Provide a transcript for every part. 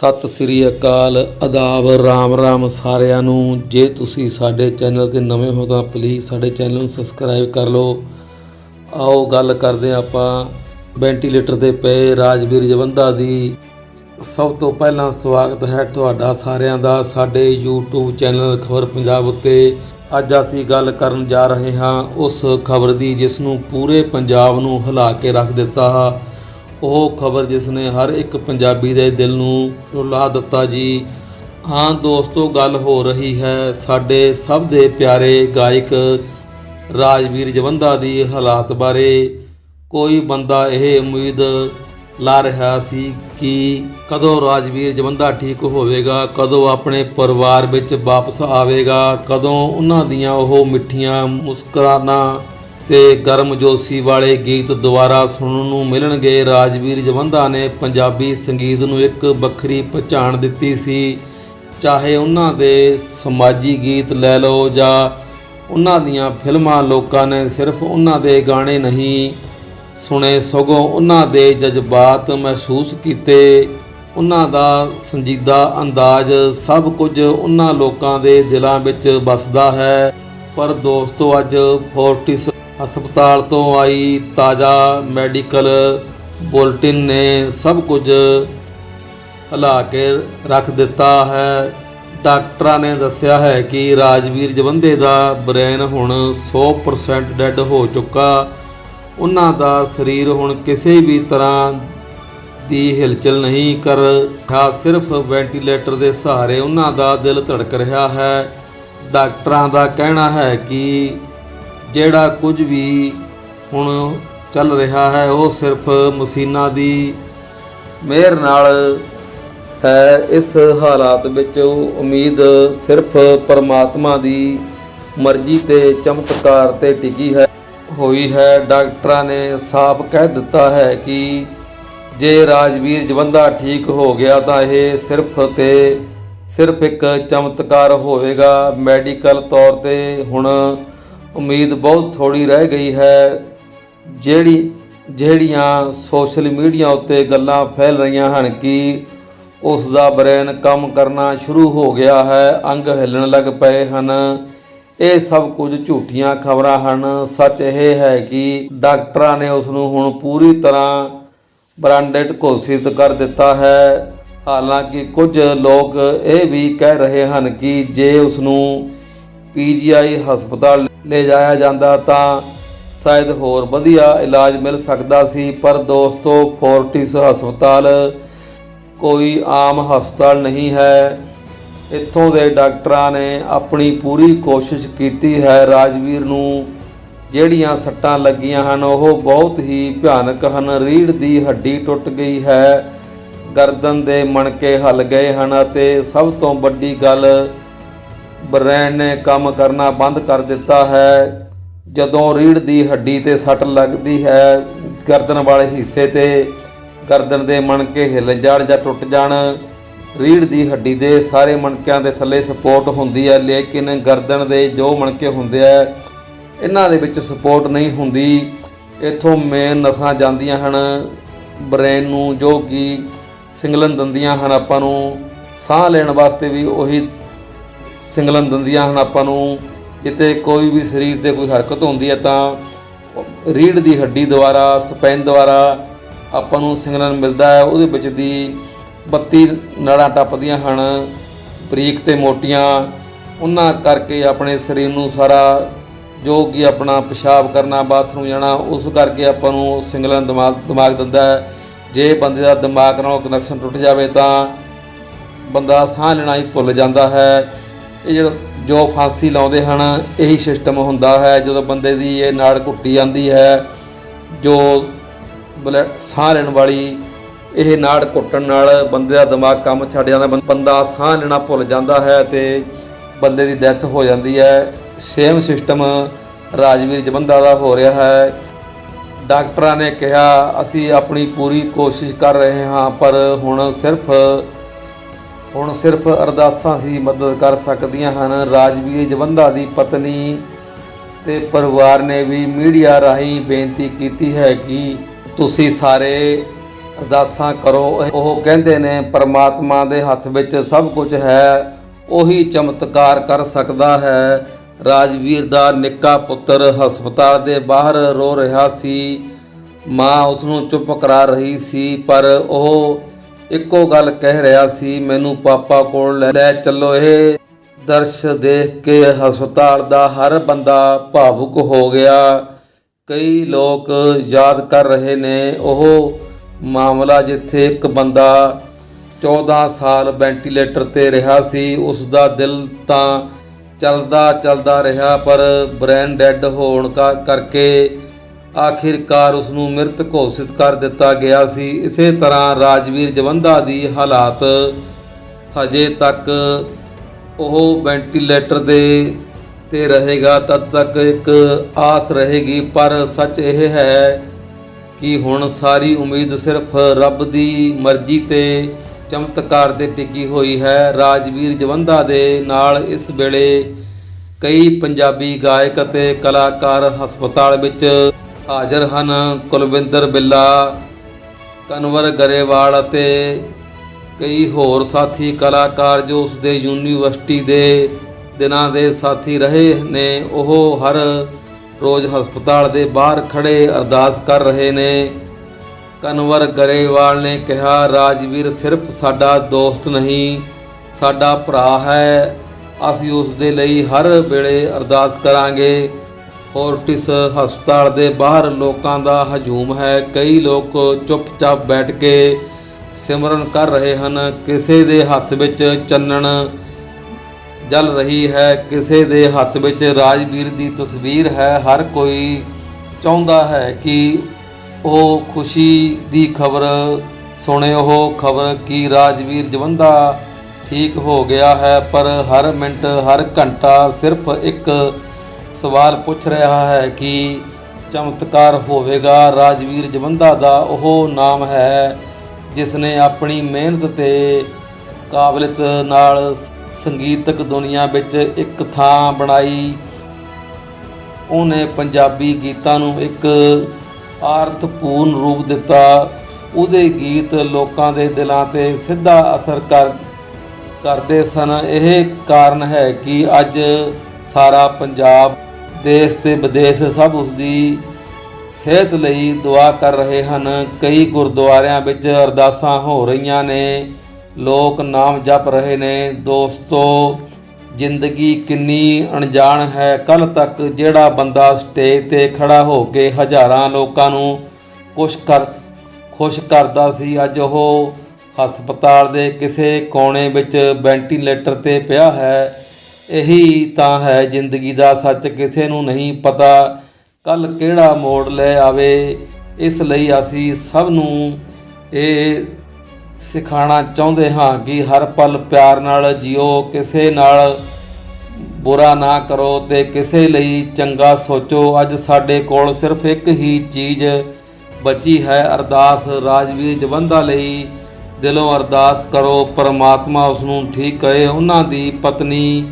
ਸਤਿ ਸ੍ਰੀ ਅਕਾਲ, ਅਦਾਬ, ਰਾਮ ਰਾਮ ਸਾਰਿਆਂ ਨੂੰ। ਜੇ ਤੁਸੀਂ ਸਾਡੇ ਚੈਨਲ ਤੇ ਨਵੇਂ ਹੋ ਤਾਂ ਪਲੀਜ਼ ਸਾਡੇ ਚੈਨਲ ਨੂੰ ਸਬਸਕ੍ਰਾਈਬ ਕਰ ਲਓ। ਆਓ ਗੱਲ ਕਰਦੇ ਹਾਂ ਆਪਾਂ ਵੈਂਟੀਲੇਟਰ ਤੇ ਪਏ ਰਾਜਵੀਰ ਜਵੰਦਾ ਦੀ। ਸਭ ਤੋਂ ਪਹਿਲਾਂ ਸਵਾਗਤ ਹੈ ਤੁਹਾਡਾ ਸਾਰਿਆਂ ਦਾ ਸਾਡੇ YouTube ਚੈਨਲ ਖਬਰ ਪੰਜਾਬ ਉੱਤੇ। ਅੱਜ ਅਸੀਂ ਗੱਲ ਕਰਨ ਜਾ ਰਹੇ ਹਾਂ ਉਸ ਖਬਰ ਦੀ ਜਿਸ ਨੂੰ ਪੂਰੇ ਪੰਜਾਬ ਨੂੰ ਹਿਲਾ ਕੇ ਰੱਖ ਦਿੱਤਾ। ਹੈ ਉਹ ਖਬਰ ਜਿਸ ਨੇ ਹਰ ਇੱਕ ਪੰਜਾਬੀ ਦੇ ਦਿਲ ਨੂੰ ਰੁਲਾ ਦਿੱਤਾ ਜੀ। ਹਾਂ ਦੋਸਤੋ, ਗੱਲ ਹੋ ਰਹੀ ਹੈ ਸਾਡੇ ਸਭ ਦੇ ਪਿਆਰੇ ਗਾਇਕ ਰਾਜਵੀਰ ਜਵੰਦਾ ਦੀ ਹਾਲਾਤ ਬਾਰੇ। ਕੋਈ ਬੰਦਾ ਇਹ ਉਮੀਦ ਲਾ ਰਿਹਾ ਸੀ ਕਿ ਕਦੋਂ ਰਾਜਵੀਰ ਜਵੰਦਾ ਠੀਕ ਹੋਵੇਗਾ, ਕਦੋਂ ਆਪਣੇ ਪਰਿਵਾਰ ਵਿੱਚ ਵਾਪਸ ਆਵੇਗਾ, ਕਦੋਂ ਉਹਨਾਂ ਦੀਆਂ ਉਹ ਮਿੱਠੀਆਂ ਮੁਸਕਰਾਨਾ ਤੇ ਗਰਮਜੋਸ਼ੀ ਵਾਲੇ ਗੀਤ ਦੁਬਾਰਾ ਸੁਣਨ ਨੂੰ ਮਿਲਣਗੇ। ਰਾਜਵੀਰ ਜਵੰਦਾ ਨੇ ਪੰਜਾਬੀ ਸੰਗੀਤ ਨੂੰ ਇੱਕ ਵੱਖਰੀ ਪਛਾਣ ਦਿੱਤੀ ਸੀ। ਚਾਹੇ ਉਹਨਾਂ ਦੇ ਸਮਾਜੀ ਗੀਤ ਲੈ ਲਓ ਜਾਂ ਉਹਨਾਂ ਦੀਆਂ ਫਿਲਮਾਂ, ਲੋਕਾਂ ਨੇ ਸਿਰਫ ਉਹਨਾਂ ਦੇ ਗਾਣੇ ਨਹੀਂ ਸੁਣੇ, ਸਗੋਂ ਉਹਨਾਂ ਦੇ ਜਜ਼ਬਾਤ ਮਹਿਸੂਸ ਕੀਤੇ। ਉਹਨਾਂ ਦਾ ਸੰਜੀਦਾ ਅੰਦਾਜ਼ ਸਭ ਕੁਝ ਉਹਨਾਂ ਲੋਕਾਂ ਦੇ ਦਿਲਾਂ ਵਿੱਚ ਵੱਸਦਾ ਹੈ। ਪਰ ਦੋਸਤੋ, ਅੱਜ ਫੋਰਟਿਸ ਹਸਪਤਾਲ ਤੋਂ ਆਈ ਤਾਜ਼ਾ ਮੈਡੀਕਲ ਬੁਲਟਿਨ ਨੇ ਸਭ ਕੁਝ ਹਿਲਾ ਕੇ ਰੱਖ ਦਿੱਤਾ ਹੈ। ਡਾਕਟਰਾਂ ਨੇ ਦੱਸਿਆ ਹੈ ਕਿ ਰਾਜਵੀਰ ਜਵੰਦੇ ਦਾ ਬ੍ਰੇਨ ਹੁਣ 100% ਡੈੱਡ ਹੋ ਚੁੱਕਾ। ਉਹਨਾਂ ਦਾ ਸਰੀਰ ਹੁਣ ਕਿਸੇ ਵੀ ਤਰ੍ਹਾਂ ਦੀ ਹਿਲਚਲ ਨਹੀਂ ਕਰ ਰਿਹਾ ਸਿਰਫ ਵੈਂਟੀਲੇਟਰ ਦੇ ਸਹਾਰੇ ਉਹਨਾਂ ਦਾ ਦਿਲ ਧੜਕ ਰਿਹਾ ਹੈ। ਡਾਕਟਰਾਂ ਦਾ ਕਹਿਣਾ ਹੈ ਕਿ ਜਿਹੜਾ ਕੁਝ ਵੀ ਹੁਣ ਚੱਲ ਰਿਹਾ ਹੈ, ਉਹ ਸਿਰਫ ਮਸ਼ੀਨਾਂ ਦੀ ਮਿਹਰ ਨਾਲ ਹੈ। ਇਸ ਹਾਲਾਤ ਵਿੱਚ ਉਮੀਦ ਸਿਰਫ ਪਰਮਾਤਮਾ ਦੀ ਮਰਜ਼ੀ ਤੇ ਚਮਤਕਾਰ ਤੇ ਟਿਕੀ ਹੈ। ਹੋਈ ਹੈ, ਡਾਕਟਰਾਂ ਨੇ ਸਾਫ਼ ਕਹਿ ਦਿੱਤਾ ਹੈ ਕਿ ਜੇ ਰਾਜਵੀਰ ਜਵੰਦਾ ਠੀਕ ਹੋ ਗਿਆ ਤਾਂ ਇਹ ਸਿਰਫ ਤੇ ਸਿਰਫ ਇੱਕ ਚਮਤਕਾਰ ਹੋਵੇਗਾ। ਮੈਡੀਕਲ ਤੌਰ ਤੇ ਹੁਣ ਉਮੀਦ ਬਹੁਤ ਥੋੜੀ ਰਹਿ ਗਈ ਹੈ, ਜਿਹੜੀ, ਜਿਹੜੀਆਂ ਸੋਸ਼ਲ ਮੀਡੀਆ ਉੱਤੇ ਗੱਲਾਂ ਫੈਲ ਰਹੀਆਂ ਹਨ ਕਿ ਉਸ ਦਾ ਬ੍ਰੇਨ ਕੰਮ ਕਰਨਾ ਸ਼ੁਰੂ ਹੋ ਗਿਆ ਹੈ, ਅੰਗ ਹਿੱਲਣ ਲੱਗ ਪਏ ਹਨ। ਇਹ ਸਭ ਕੁਝ ਝੂਠੀਆਂ ਖਬਰਾਂ ਹਨ। ਸੱਚ ਇਹ ਹੈ ਕਿ ਡਾਕਟਰਾਂ ਨੇ ਉਸ ਨੂੰ ਹੁਣ ਪੂਰੀ ਤਰ੍ਹਾਂ ਬ੍ਰਾਂਡਡ ਘੋਸ਼ਿਤ ਕਰ ਦਿੱਤਾ ਹੈ। ਹਾਲਾਂਕਿ ਕੁਝ ਲੋਕ ਇਹ ਵੀ ਕਹਿ ਰਹੇ ਹਨ ਕਿ ਜੇ ਉਸ ਨੂੰ ਪੀਜੀਆਈ ਹਸਪਤਾਲ ਲੈ ਜਾਇਆ ਜਾਂਦਾ ਤਾਂ ਸ਼ਾਇਦ ਹੋਰ ਵਧੀਆ ਇਲਾਜ ਮਿਲ ਸਕਦਾ ਸੀ, ਪਰ ਦੋਸਤੋ, ਫੋਰਟਿਸ ਹਸਪਤਾਲ ਕੋਈ ਆਮ ਹਸਪਤਾਲ ਨਹੀਂ ਹੈ। ਇੱਥੋਂ ਦੇ ਡਾਕਟਰਾਂ ਨੇ ਆਪਣੀ ਪੂਰੀ ਕੋਸ਼ਿਸ਼ ਕੀਤੀ ਹੈ। ਰਾਜਵੀਰ ਨੂੰ ਜਿਹੜੀਆਂ ਸੱਟਾਂ ਲੱਗੀਆਂ ਹਨ, ਉਹ ਬਹੁਤ ਹੀ ਭਿਆਨਕ ਹਨ। ਰੀੜ੍ਹ ਦੀ ਹੱਡੀ ਟੁੱਟ ਗਈ ਹੈ, ਗਰਦਨ ਦੇ ਮਣਕੇ ਹਲ ਗਏ ਹਨ ਅਤੇ ਸਭ ਤੋਂ ਵੱਡੀ ਗੱਲ ਬ੍ਰੇਨ ਨੇ ਕੰਮ ਕਰਨਾ ਬੰਦ ਕਰ ਦਿੱਤਾ ਹੈ। ਜਦੋਂ ਰੀੜ੍ਹ ਦੀ ਹੱਡੀ ਤੇ ਸੱਟ ਲੱਗਦੀ ਹੈ, ਗਰਦਨ ਵਾਲੇ ਹਿੱਸੇ ਤੇ ਗਰਦਨ ਦੇ ਮਣਕੇ ਹਿੱਲ ਜਾਣ ਜਾਂ ਟੁੱਟ ਜਾਣ, ਰੀੜ੍ਹ ਦੀ ਹੱਡੀ ਦੇ ਸਾਰੇ ਮਣਕਿਆਂ ਦੇ ਥੱਲੇ ਸਪੋਰਟ ਹੁੰਦੀ ਹੈ, ਲੇਕਿਨ ਗਰਦਨ ਦੇ ਜੋ ਮਣਕੇ ਹੁੰਦੇ ਆ, ਇਹਨਾਂ ਦੇ ਵਿੱਚ ਸਪੋਰਟ ਨਹੀਂ ਹੁੰਦੀ। ਇੱਥੋਂ ਮੇਨ ਨਸਾਂ ਜਾਂਦੀਆਂ ਹਨ ਬ੍ਰੇਨ ਨੂੰ ਜੋ ਕਿ ਸਿੰਗਲਨ ਦਿੰਦੀਆਂ ਹਨ ਆਪਾਂ ਨੂੰ, ਸਾਹ ਲੈਣ ਵਾਸਤੇ ਵੀ ਉਹੀ ਸਿੰਗਲਨ ਦਿੰਦੀਆਂ ਹਨ ਆਪਾਂ ਨੂੰ। ਜਿੱਤੇ ਕੋਈ ਵੀ ਸਰੀਰ ਤੇ ਕੋਈ ਹਰਕਤ ਹੁੰਦੀ ਹੈ ਤਾਂ ਰੀੜ ਦੀ ਹੱਡੀ ਦੁਆਰਾ, ਸਪੈਨ ਦੁਆਰਾ ਆਪਾਂ ਨੂੰ ਸਿੰਗਲਨ ਮਿਲਦਾ ਹੈ। ਉਹਦੇ ਵਿੱਚ ਦੀ 32 ਨਾੜਾਂ ਟੱਪਦੀਆਂ ਹਨ, ਬਰੀਕ ਤੇ ਮੋਟੀਆਂ। ਉਹਨਾਂ ਕਰਕੇ ਆਪਣੇ ਸਰੀਰ ਨੂੰ ਸਾਰਾ ਜੋ ਕਿ ਆਪਣਾ ਪਿਸ਼ਾਬ ਕਰਨਾ, ਬਾਥਰੂਮ ਜਾਣਾ, ਉਸ ਕਰਕੇ ਆਪਾਂ ਨੂੰ ਸਿੰਗਲਨ ਦਿਮਾਗ ਦਿਮਾਗ ਦਿੰਦਾ ਹੈ। ਜੇ ਬੰਦੇ ਦਾ ਦਿਮਾਗ ਨਾਲ ਕਨੈਕਸ਼ਨ ਟੁੱਟ ਜਾਵੇ ਤਾਂ ਬੰਦਾ ਸਾਹ ਲੈਣਾ ਹੀ ਭੁੱਲ ਜਾਂਦਾ ਹੈ। ਇਹ ਜਿਹੜਾ ਜੋ ਫਾਂਸੀ ਲਾਉਂਦੇ ਹਨ, ਇਹੀ ਸਿਸਟਮ ਹੁੰਦਾ ਹੈ। ਜਦੋਂ ਬੰਦੇ ਦੀ ਇਹ ਨਾੜ ਘੁੱਟੀ ਜਾਂਦੀ ਹੈ, ਜੋ ਬਲੱਡ ਸਾਹ ਲੈਣ ਵਾਲੀ ਇਹ ਨਾੜ ਘੁੱਟਣ ਨਾਲ ਬੰਦੇ ਦਾ ਦਿਮਾਗ ਕੰਮ ਛੱਡ ਜਾਂਦਾ, ਬੰ- ਬੰਦਾ ਸਾਹ ਲੈਣਾ ਭੁੱਲ ਜਾਂਦਾ ਹੈ ਤੇ ਬੰਦੇ ਦੀ ਡੈਥ ਹੋ ਜਾਂਦੀ ਹੈ। ਸੇਮ ਸਿਸਟਮ ਰਾਜਵੀਰ ਜਵੰਦਾ ਦਾ ਹੋ ਰਿਹਾ ਹੈ। ਡਾਕਟਰਾਂ ਨੇ ਕਿਹਾ, ਅਸੀਂ ਆਪਣੀ ਪੂਰੀ ਕੋਸ਼ਿਸ਼ ਕਰ ਰਹੇ ਹਾਂ, ਪਰ ਹੁਣ ਸਿਰਫ ਹੁਣ ਸਿਰਫ ਅਰਦਾਸਾਂ ਹੀ ਮਦਦ ਕਰ ਸਕਦੀਆਂ ਹਨ। ਰਾਜਵੀਰ ਜਵੰਦਾ ਦੀ ਪਤਨੀ ਤੇ ਪਰਿਵਾਰ ਨੇ ਵੀ ਮੀਡੀਆ ਰਾਹੀਂ ਬੇਨਤੀ ਕੀਤੀ ਹੈ ਕਿ ਤੁਸੀਂ ਸਾਰੇ ਅਰਦਾਸਾਂ ਕਰੋ। ਉਹ ਕਹਿੰਦੇ ਨੇ, ਪਰਮਾਤਮਾ ਦੇ ਹੱਥ ਵਿੱਚ ਸਭ ਕੁਝ ਹੈ, ਉਹੀ ਚਮਤਕਾਰ ਕਰ ਸਕਦਾ ਹੈ। ਰਾਜਵੀਰ ਦਾ ਨਿੱਕਾ ਪੁੱਤਰ ਹਸਪਤਾਲ ਦੇ ਬਾਹਰ ਰੋ ਰਿਹਾ ਸੀ। ਮਾਂ ਉਸ ਨੂੰ ਚੁੱਪ ਕਰਾ ਰਹੀ ਸੀ, ਪਰ ਉਹ ਇੱਕੋ ਗੱਲ ਕਹਿ ਰਿਹਾ ਸੀ, ਮੈਨੂੰ ਪਾਪਾ ਕੋਲ ਲੈ- ਲੈ ਚੱਲੋ ਇਹ ਦਰਸ਼ ਦੇਖ ਕੇ ਹਸਪਤਾਲ ਦਾ ਹਰ ਬੰਦਾ ਭਾਵੁਕ ਹੋ ਗਿਆ। ਕਈ ਲੋਕ ਯਾਦ ਕਰ ਰਹੇ ਨੇ, ਉਹ ਮਾਮਲਾ ਜਿੱਥੇ ਇੱਕ ਬੰਦਾ 14 ਸਾਲ ਵੈਂਟੀਲੇਟਰ ਤੇ ਰਿਹਾ ਸੀ, ਉਸ ਦਾ ਦਿਲ ਤਾਂ ਚੱਲਦਾ ਚੱਲਦਾ ਰਿਹਾ, ਪਰ ਬ੍ਰੇਨ ਡੈੱਡ ਹੋਣ ਕਾ- ਕਰਕੇ ਆਖਿਰਕਾਰ ਉਸ ਨੂੰ ਮ੍ਰਿਤ ਘੋਸ਼ਿਤ ਕਰ ਦਿੱਤਾ ਗਿਆ ਸੀ। ਇਸੇ ਤਰ੍ਹਾਂ ਰਾਜਵੀਰ ਜਵੰਦਾ ਦੀ ਹਾਲਾਤ ਹਜੇ ਤੱਕ ਉਹ ਵੈਂਟੀਲੇਟਰ ਦੇ ਤੇ ਰਹੇਗਾ, ਤਦ ਤੱਕ ਇੱਕ ਆਸ ਰਹੇਗੀ। ਪਰ ਸੱਚ ਇਹ ਹੈ ਕਿ ਹੁਣ ਸਾਰੀ ਉਮੀਦ ਸਿਰਫ ਰੱਬ ਦੀ ਮਰਜ਼ੀ ਤੇ ਚਮਤਕਾਰ ਤੇ ਟਿਕੀ ਹੋਈ ਹੈ। ਰਾਜਵੀਰ ਜਵੰਦਾ ਦੇ ਨਾਲ ਇਸ ਵੇਲੇ ਕਈ ਪੰਜਾਬੀ ਗਾਇਕ ਅਤੇ ਕਲਾਕਾਰ ਹਸਪਤਾਲ ਵਿੱਚ ਹਾਜ਼ਰ ਹਨ ਕੁਲਵਿੰਦਰ ਬਿੱਲਾ, ਕਨਵਰ ਗਰੇਵਾਲ ਅਤੇ ਕਈ ਹੋਰ ਸਾਥੀ ਕਲਾਕਾਰ ਜੋ ਉਸ ਦੇ ਯੂਨੀਵਰਸਿਟੀ ਦੇ ਦਿਨਾਂ ਦੇ ਸਾਥੀ ਰਹੇ ਨੇ, ਉਹ ਹਰ ਰੋਜ਼ ਹਸਪਤਾਲ ਦੇ ਬਾਹਰ ਖੜੇ ਅਰਦਾਸ ਕਰ ਰਹੇ ਨੇ। ਕਨਵਰ ਗਰੇਵਾਲ ਨੇ ਕਿਹਾ, ਰਾਜਵੀਰ, ਸਿਰਫ ਸਾਡਾ ਦੋਸਤ ਨਹੀਂ, ਸਾਡਾ ਭਰਾ ਹੈ। ਅਸੀਂ ਉਸ ਦੇ ਲਈ ਹਰ ਵੇਲੇ ਅਰਦਾਸ ਕਰਾਂਗੇ। ਫੋਰਟਿਸ ਹਸਪਤਾਲ ਦੇ ਬਾਹਰ ਲੋਕਾਂ ਦਾ ਹਜੂਮ ਹੈ? ਕਈ ਲੋਕ ਚੁੱਪਚਾਪ ਬੈਠ ਕੇ ਸਿਮਰਨ ਕਰ ਰਹੇ ਹਨ। ਕਿਸੇ ਦੇ ਹੱਥ ਵਿੱਚ ਚੰਨਣ ਜਲ ਰਹੀ ਹੈ, ਕਿਸੇ ਦੇ ਹੱਥ ਵਿੱਚ ਰਾਜਵੀਰ ਦੀ ਤਸਵੀਰ ਹੈ। ਹਰ ਕੋਈ ਚਾਹੁੰਦਾ ਹੈ ਕਿ ਉਹ ਖੁਸ਼ੀ ਦੀ ਖਬਰ ਸੁਣੇ। ਉਹ ਖਬਰ ਕਿ ਰਾਜਵੀਰ ਜਵੰਦਾ ਠੀਕ ਹੋ ਗਿਆ ਹੈ, ਪਰ ਹਰ ਮਿੰਟ, ਹਰ ਘੰਟਾ ਸਿਰਫ ਇੱਕ ਸਵਾਲ ਪੁੱਛ ਰਿਹਾ ਹੈ ਕਿ ਚਮਤਕਾਰ ਹੋਵੇਗਾ ਰਾਜਵੀਰ ਜਵੰਦਾ ਦਾ, ਉਹ ਨਾਮ ਹੈ ਜਿਸ ਨੇ ਆਪਣੀ ਮਿਹਨਤ ਤੇ ਕਾਬਲੀਅਤ ਨਾਲ ਸੰਗੀਤਕ ਦੁਨੀਆ ਵਿੱਚ ਇੱਕ ਥਾਂ ਬਣਾਈ। ਉਹਨੇ ਪੰਜਾਬੀ ਗੀਤਾਂ ਨੂੰ ਇੱਕ ਆਰਥਪੂਰਨ ਰੂਪ ਦਿੱਤਾ। ਉਹਦੇ ਗੀਤ ਲੋਕਾਂ ਦੇ ਦਿਲਾਂ ਤੇ ਸਿੱਧਾ ਅਸਰ ਕਰ, ਕਰਦੇ ਸਨ। ਇਹ ਕਾਰਨ ਹੈ ਕਿ ਅੱਜ ਸਾਰਾ ਪੰਜਾਬ, ਦੇਸ਼ ਤੇ ਵਿਦੇਸ਼ ਸਭ ਉਸ ਦੀ ਸਿਹਤ ਲਈ ਦੁਆ ਕਰ ਰਹੇ ਹਨ। ਕਈ ਗੁਰਦੁਆਰਿਆਂ ਵਿੱਚ ਅਰਦਾਸਾਂ ਹੋ ਰਹੀਆਂ ਨੇ। ਲੋਕ ਨਾਮ ਜਪ ਰਹੇ ਨੇ। ਦੋਸਤੋ, ਜ਼ਿੰਦਗੀ ਕਿੰਨੀ ਅਣਜਾਣ ਹੈ। ਕੱਲ ਤੱਕ ਜਿਹੜਾ ਬੰਦਾ ਸਟੇਜ ਤੇ ਖੜਾ ਹੋ ਕੇ ਹਜ਼ਾਰਾਂ ਲੋਕਾਂ ਨੂੰ ਖੁਸ਼ ਕਰ, ਖੁਸ਼ ਕਰਦਾ ਸੀ, ਅੱਜ ਉਹ ਹਸਪਤਾਲ ਦੇ ਕਿਸੇ ਕੋਨੇ ਵਿੱਚ ਵੈਂਟੀਲੇਟਰ ਤੇ ਪਿਆ ਹੈ। ਇਹੀ ਤਾਂ ਹੈ ਜ਼ਿੰਦਗੀ ਦਾ ਸੱਚ, ਕਿਸੇ ਨੂੰ ਨਹੀਂ ਪਤਾ ਕੱਲ ਕਿਹੜਾ ਮੋੜ ਲੈ ਆਵੇ। ਇਸ ਲਈ ਅਸੀਂ ਸਭ ਨੂੰ ਇਹ ਸਿਖਾਣਾ ਚਾਹੁੰਦੇ ਹਾਂ ਕਿ ਹਰ ਪਲ ਪਿਆਰ ਨਾਲ ਜਿਓ, ਕਿਸੇ ਨਾਲ ਬੁਰਾ ਨਾ ਕਰੋ ਤੇ ਕਿਸੇ ਲਈ ਚੰਗਾ ਸੋਚੋ। ਅੱਜ ਸਾਡੇ ਕੋਲ ਸਿਰਫ ਇੱਕ ਹੀ ਚੀਜ਼ ਬਚੀ ਹੈ, ਅਰਦਾਸ। ਰਾਜਵੀਰ ਜਵੰਦਾ ਲਈ ਦਿਲੋਂ ਅਰਦਾਸ ਕਰੋ, ਪਰਮਾਤਮਾ ਉਸ ਨੂੰ ਠੀਕ ਕਰੇ। ਉਹਨਾਂ ਦੀ ਪਤਨੀ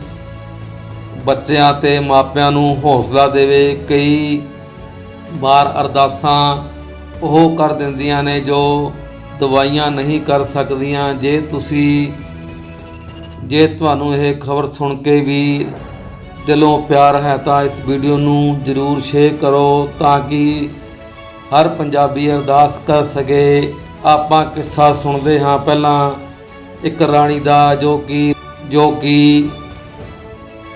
ਬੱਚਿਆਂ ਤੇ ਮਾਪਿਆਂ ਨੂੰ ਹੌਸਲਾ ਦੇਵੇ। ਕਈ ਵਾਰ ਅਰਦਾਸਾਂ ਉਹ ਕਰ ਦਿੰਦੀਆਂ ਨੇ ਜੋ ਦਵਾਈਆਂ ਨਹੀਂ ਕਰ ਸਕਦੀਆਂ। ਜੇ ਤੁਸੀਂ, ਜੇ ਤੁਹਾਨੂੰ ਇਹ ਖਬਰ ਸੁਣ ਕੇ ਵੀ ਦਿਲੋਂ ਪਿਆਰ ਹੈ ਤਾਂ ਇਸ ਵੀਡੀਓ ਨੂੰ ਜਰੂਰ ਸ਼ੇਅਰ ਕਰੋ ਤਾਂ ਕਿ ਹਰ ਪੰਜਾਬੀ ਅਰਦਾਸ ਕਰ ਸਕੇ। ਆਪਾਂ ਕਿੱਸਾ ਸੁਣਦੇ ਹਾਂ। ਪਹਿਲਾਂ ਇੱਕ ਰਾਣੀ ਦਾ ਜੋ ਕਿ ਜੋ ਕਿ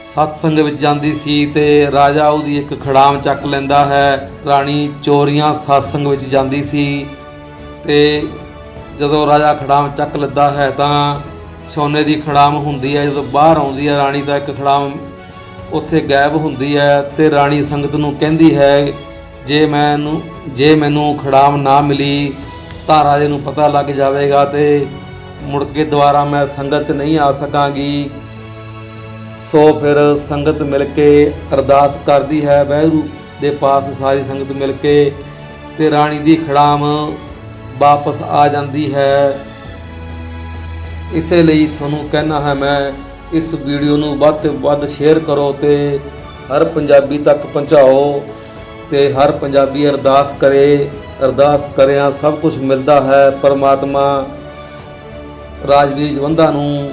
ਸਤਸੰਗ ਵਿੱਚ ਜਾਂਦੀ ਸੀ ਤੇ ਰਾਜਾ ਉਹਦੀ ਇੱਕ ਖੜਾਮ ਚੱਕ ਲੈਂਦਾ ਹੈ। ਰਾਣੀ ਚੋਰੀਆਂ ਸਤਸੰਗ ਵਿੱਚ ਜਾਂਦੀ ਸੀ ਤੇ ਜਦੋਂ ਰਾਜਾ ਖੜਾਮ ਚੱਕ ਲੈਂਦਾ ਹੈ ਤਾਂ ਸੋਨੇ ਦੀ ਖੜਾਮ ਹੁੰਦੀ ਹੈ। ਜਦੋਂ ਬਾਹਰ ਆਉਂਦੀ ਹੈ ਰਾਣੀ ਦਾ ਇੱਕ ਖੜਾਮ ਉੱਥੇ ਗਾਇਬ ਹੁੰਦੀ ਹੈ ਤੇ ਰਾਣੀ ਸੰਗਤ ਨੂੰ ਕਹਿੰਦੀ ਹੈ, ਜੇ ਮੈਨੂੰ ਜੇ ਮੈਨੂੰ ਖੜਾਮ ਨਾ ਮਿਲੀ ਤਾਂ ਰਾਜੇ ਨੂੰ ਪਤਾ ਲੱਗ ਜਾਵੇਗਾ ਤੇ ਮੁੜ ਕੇ ਦੁਬਾਰਾ ਮੈਂ ਸੰਗਤ 'ਚ ਨਹੀਂ ਆ ਸਕਾਂਗੀ। ਸੋ ਫਿਰ ਸੰਗਤ ਮਿਲ ਕੇ ਅਰਦਾਸ ਕਰਦੀ ਹੈ, ਵੈਰੂ ਦੇ ਪਾਸ ਸਾਰੀ ਸੰਗਤ ਮਿਲ ਕੇ ਤੇ ਰਾਣੀ ਦੀ ਖੜਾਮ ਵਾਪਸ ਆ ਜਾਂਦੀ ਹੈ। ਇਸੇ ਲਈ ਤੁਹਾਨੂੰ ਕਹਿਣਾ ਹੈ, ਮੈਂ ਇਸ ਵੀਡੀਓ ਨੂੰ ਵੱਧ ਤੋਂ ਵੱਧ ਸ਼ੇਅਰ ਕਰੋ ਤੇ ਹਰ ਪੰਜਾਬੀ ਤੱਕ ਪਹੁੰਚਾਓ ਤੇ ਹਰ ਪੰਜਾਬੀ ਅਰਦਾਸ ਕਰੇ, ਅਰਦਾਸ ਕਰਿਆ ਸਭ ਕੁਝ ਮਿਲਦਾ ਹੈ। ਪਰਮਾਤਮਾ ਰਾਜਵੀਰ ਜਵੰਦਾ ਨੂੰ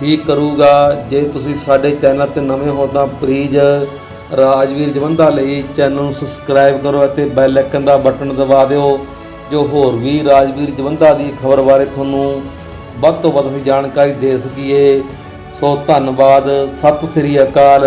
ਠੀਕ ਕਰੂਗਾ। ਜੇ ਤੁਸੀਂ ਸਾਡੇ ਚੈਨਲ ਤੇ ਨਵੇਂ ਹੋ ਤਾਂ ਪਲੀਜ਼ ਰਾਜਵੀਰ ਜਵੰਦਾ ਲਈ ਚੈਨਲ ਨੂੰ ਸਬਸਕ੍ਰਾਈਬ ਕਰੋ ਅਤੇ ਬੈਲ ਆਈਕਨ ਦਾ ਬਟਨ ਦਬਾ ਦਿਓ, ਜੋ ਹੋਰ ਵੀ ਰਾਜਵੀਰ ਜਵੰਦਾ ਦੀ ਖਬਰ ਬਾਰੇ ਤੁਹਾਨੂੰ ਵੱਧ ਤੋਂ ਵੱਧ ਅਸੀਂ ਜਾਣਕਾਰੀ ਦੇ ਸਕੀਏ। ਸੋ ਧੰਨਵਾਦ, ਸਤਿ ਸ੍ਰੀ ਅਕਾਲ।